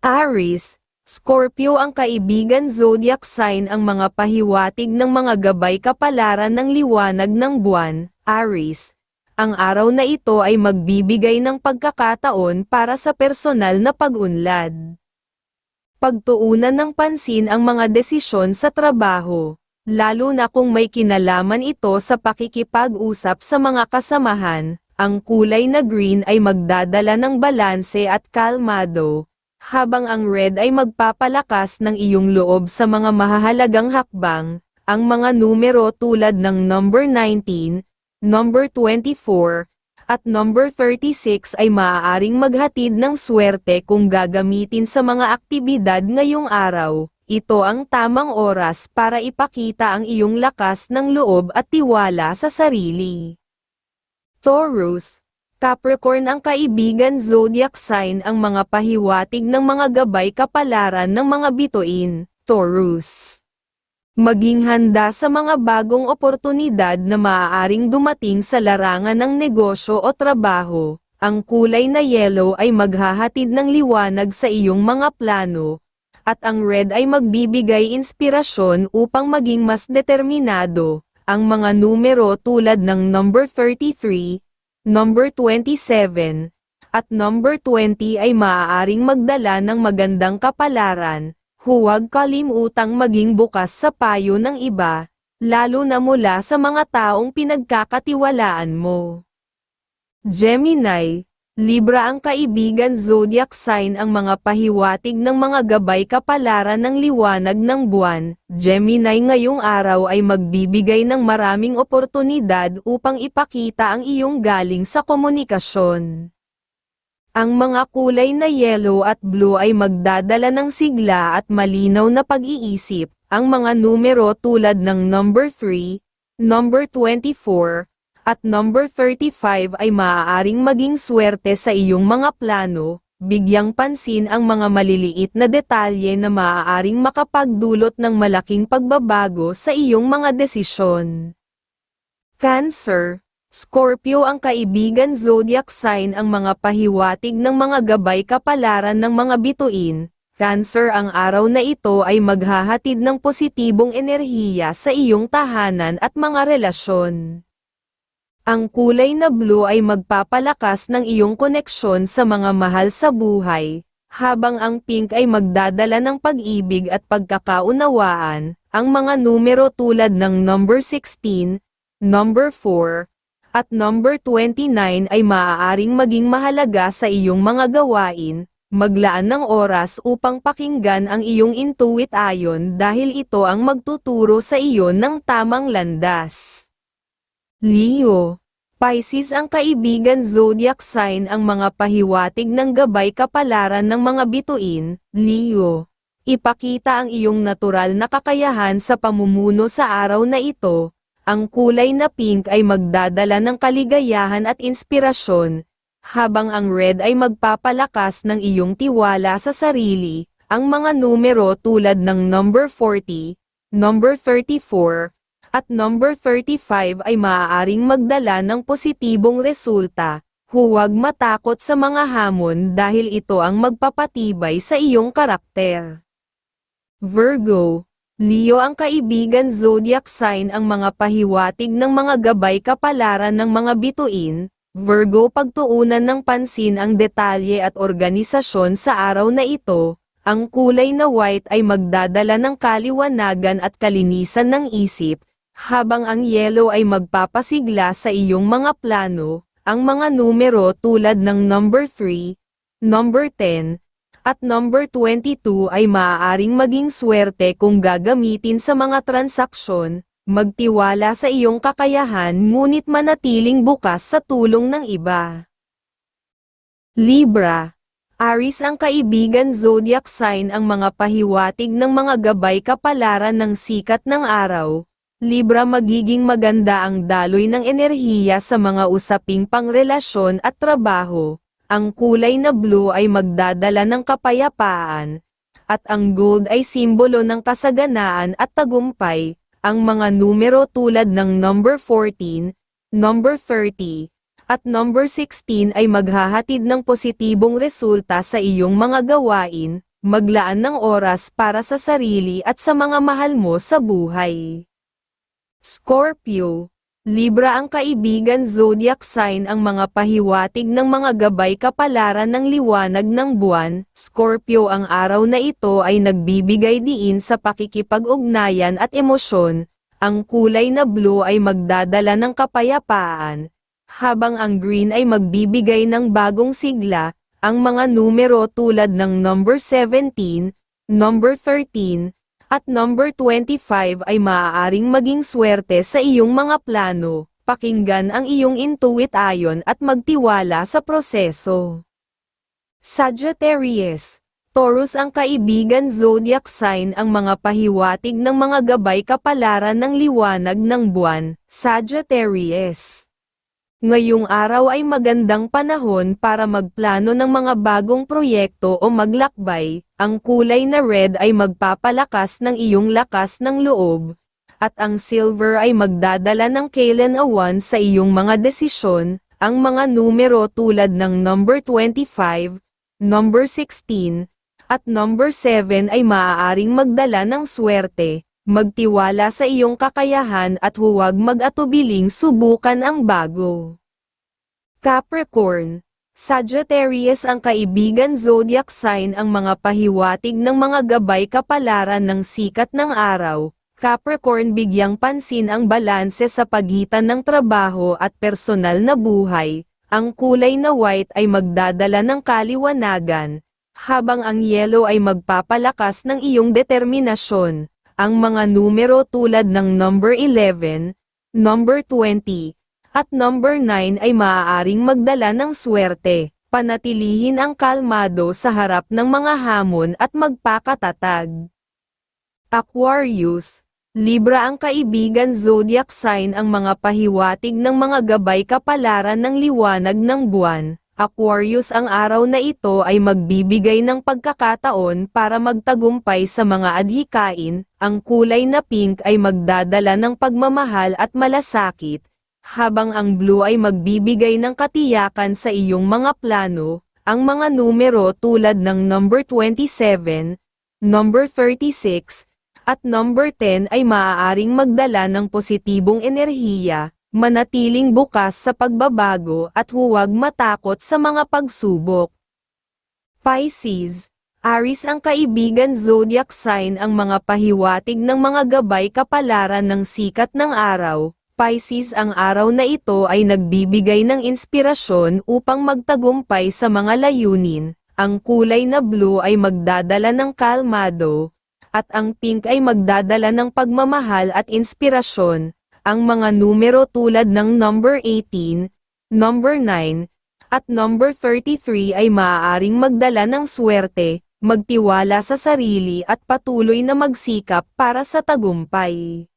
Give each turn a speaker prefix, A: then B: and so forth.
A: Aries, Scorpio ang kaibigan zodiac sign ang mga pahiwatig ng mga gabay kapalaran ng liwanag ng buwan, Aries. Ang araw na ito ay magbibigay ng pagkakataon para sa personal na pag-unlad. Pagtuunan ng pansin ang mga desisyon sa trabaho, lalo na kung may kinalaman ito sa pakikipag-usap sa mga kasamahan, ang kulay na green ay magdadala ng balanse at kalmado, habang ang red ay magpapalakas ng iyong loob sa mga mahahalagang hakbang, ang mga numero tulad ng number 19, number 24, at number 36 ay maaaring maghatid ng swerte kung gagamitin sa mga aktibidad ngayong araw. Ito ang tamang oras para ipakita ang iyong lakas ng loob at tiwala sa sarili. Taurus, Capricorn ang kaibigan zodiac sign ang mga pahiwatig ng mga gabay kapalaran ng mga bituin, Taurus. Maging handa sa mga bagong oportunidad na maaaring dumating sa larangan ng negosyo o trabaho. Ang kulay na yellow ay maghahatid ng liwanag sa iyong mga plano, at ang red ay magbibigay inspirasyon upang maging mas determinado. Ang mga numero tulad ng number 33, number 27, at number 20 ay maaaring magdala ng magandang kapalaran. Huwag kalimutang maging bukas sa payo ng iba, lalo na mula sa mga taong pinagkakatiwalaan mo. Gemini, Libra ang kaibigan zodiac sign ang mga pahiwatig ng mga gabay kapalaran ng liwanag ng buwan. Gemini ngayong araw ay magbibigay ng maraming oportunidad upang ipakita ang iyong galing sa komunikasyon. Ang mga kulay na yellow at blue ay magdadala ng sigla at malinaw na pag-iisip. Ang mga numero tulad ng number 3, number 24, at number 35 ay maaaring maging swerte sa iyong mga plano, bigyang pansin ang mga maliliit na detalye na maaaring makapagdulot ng malaking pagbabago sa iyong mga desisyon. Cancer, Scorpio ang kaibigan zodiac sign ang mga pahiwatig ng mga gabay kapalaran ng mga bituin, Cancer ang araw na ito ay maghahatid ng positibong enerhiya sa iyong tahanan at mga relasyon. Ang kulay na blue ay magpapalakas ng iyong koneksyon sa mga mahal sa buhay, habang ang pink ay magdadala ng pag-ibig at pagkakaunawaan. Ang mga numero tulad ng number 16, number 4, at number 29 ay maaaring maging mahalaga sa iyong mga gawain. Maglaan ng oras upang pakinggan ang iyong intuit ayon dahil ito ang magtuturo sa iyo ng tamang landas. Leo, Pisces ang kaibigan zodiac sign ang mga pahiwatig ng gabay kapalaran ng mga bituin, Leo. Ipakita ang iyong natural na kakayahan sa pamumuno sa araw na ito. Ang kulay na pink ay magdadala ng kaligayahan at inspirasyon, habang ang red ay magpapalakas ng iyong tiwala sa sarili. Ang mga numero tulad ng number 40, number 34, at number 35 ay maaaring magdala ng positibong resulta. Huwag matakot sa mga hamon dahil ito ang magpapatibay sa iyong karakter. Virgo, Leo ang kaibigan zodiac sign ang mga pahiwatig ng mga gabay kapalaran ng mga bituin, Virgo pagtuunan ng pansin ang detalye at organisasyon sa araw na ito, ang kulay na white ay magdadala ng kaliwanagan at kalinisan ng isip, habang ang yellow ay magpapasigla sa iyong mga plano, ang mga numero tulad ng number 3, number 10, at number 22 ay maaaring maging swerte kung gagamitin sa mga transaksyon, magtiwala sa iyong kakayahan ngunit manatiling bukas sa tulong ng iba. Libra Aris ang kaibigan zodiac sign ang mga pahiwatig ng mga gabay kapalaran ng sikat ng araw. Libra magiging maganda ang daloy ng enerhiya sa mga usaping pangrelasyon at trabaho. Ang kulay na blue ay magdadala ng kapayapaan, at ang gold ay simbolo ng kasaganaan at tagumpay. Ang mga numero tulad ng number 14, number 30, at number 16 ay maghahatid ng positibong resulta sa iyong mga gawain. maglaan ng oras para sa sarili at sa mga mahal mo sa buhay. Scorpio, Libra ang kaibigan zodiac sign ang mga pahiwatig ng mga gabay kapalaran ng liwanag ng buwan. Scorpio ang araw na ito ay nagbibigay diin sa pakikipag-ugnayan at emosyon. Ang kulay na blue ay magdadala ng kapayapaan, habang ang green ay magbibigay ng bagong sigla. Ang mga numero tulad ng number 17, number 13, at number 25 ay maaaring maging swerte sa iyong mga plano. Pakinggan ang iyong intuit ayon at magtiwala sa proseso. Sagittarius Taurus ang kaibigan zodiac sign ang mga pahiwatig ng mga gabay kapalaran ng liwanag ng buwan, Sagittarius. Ngayong araw ay magandang panahon para magplano ng mga bagong proyekto o maglakbay, ang kulay na red ay magpapalakas ng iyong lakas ng loob, at ang silver ay magdadala ng kailan awan sa iyong mga desisyon, ang mga numero tulad ng number 25, number 16, at number 7 ay maaaring magdala ng swerte. Magtiwala sa iyong kakayahan at huwag mag-atubiling subukan ang bago. Capricorn Sagittarius ang kaibigan zodiac sign ang mga pahiwatig ng mga gabay kapalaran ng sikat ng araw. Capricorn bigyang pansin ang balanse sa pagitan ng trabaho at personal na buhay. Ang kulay na white ay magdadala ng kaliwanagan, habang ang yellow ay magpapalakas ng iyong determinasyon. Ang mga numero tulad ng number 11, number 20, at number 9 ay maaaring magdala ng swerte. Panatilihin ang kalmado sa harap ng mga hamon at magpakatatag. Aquarius, Libra ang kaibigan zodiac sign ang mga pahiwatig ng mga gabay kapalaran ng liwanag ng buwan. Aquarius ang araw na ito ay magbibigay ng pagkakataon para magtagumpay sa mga adhikain, ang kulay na pink ay magdadala ng pagmamahal at malasakit, habang ang blue ay magbibigay ng katiyakan sa iyong mga plano, ang mga numero tulad ng number 27, number 36, at number 10 ay maaaring magdala ng positibong enerhiya, manatiling bukas sa pagbabago at huwag matakot sa mga pagsubok. Pisces, Aris ang kaibigan zodiac sign ang mga pahiwatig ng mga gabay kapalaran ng sikat ng araw. Pisces ang araw na ito ay nagbibigay ng inspirasyon upang magtagumpay sa mga layunin. Ang kulay na blue ay magdadala ng kalmado, at ang pink ay magdadala ng pagmamahal at inspirasyon. Ang mga numero tulad ng number 18, number 9, at number 33 ay maaaring magdala ng swerte, magtiwala sa sarili at patuloy na magsikap para sa tagumpay.